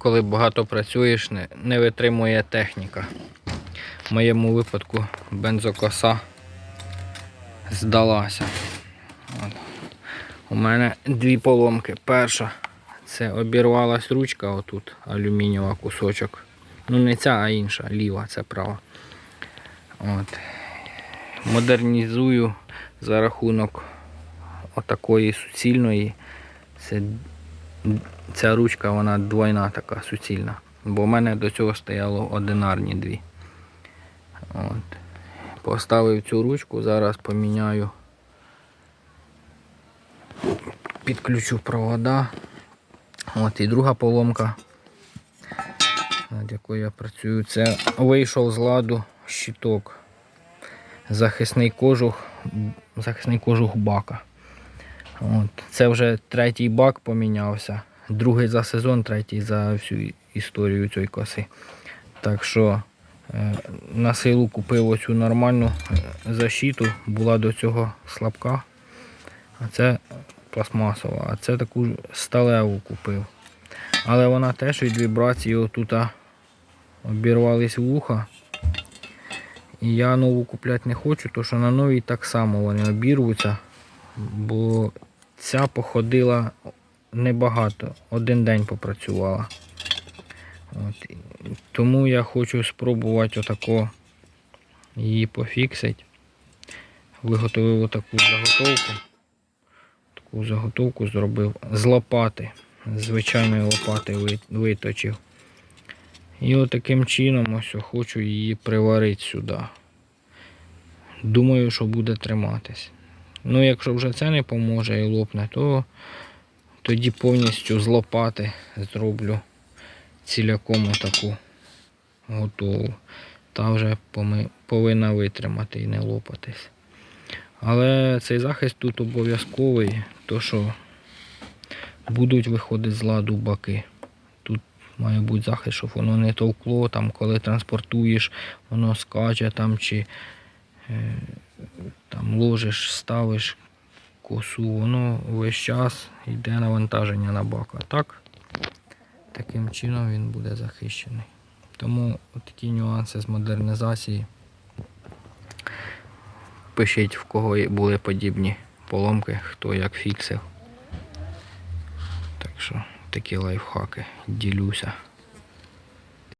коли багато працюєш, не, не витримує техніка. В моєму випадку бензокоса здалася. От. У мене дві поломки. Перша це обірвалась ручка, отут алюмінієва кусочок. Ну не ця, а інша, ліва, це права. От. Модернізую за рахунок отакої суцільної. Це, ця ручка вона двойна така суцільна. Бо в мене до цього стояло одинарні дві. От. Поставив цю ручку, зараз поміняю. Підключу провода. От і друга поломка, над якою я працюю, це вийшов з ладу щиток. Захисний кожух, захисний кожух бака. От. Це вже третій бак помінявся. Другий за сезон, третій за всю історію цієї коси. Так що е, на силу купив оцю нормальну е, защиту, була до цього слабка. А це пластмасова, а це таку сталеву купив. Але вона теж від вібрації отут обірвались вуха. І я нову купляти не хочу, тому що на новій так само вони обірвуться, бо ця походила небагато, один день попрацювала. От. Тому я хочу спробувати отако її пофіксити. Виготовив отаку заготовку. Таку заготовку зробив з лопати. Звичайної лопати виточив. І отаким чином ось хочу її приварити сюди. Думаю, що буде триматись. Ну, якщо вже це не поможе і лопне, то тоді повністю з лопати зроблю ціляком таку готову. Та вже повинна витримати і не лопатись. Але цей захист тут обов'язковий, то що будуть виходити з ладу баки. Тут має бути захист, щоб воно не товкло, там, коли транспортуєш, воно скаче там чи е, там ложиш, ставиш косу, воно весь час йде навантаження на бак. А так, таким чином він буде захищений. Тому такі нюанси з модернізації. Пишіть, в кого були подібні поломки, хто як фіксив. Так що такі лайфхаки ділюся.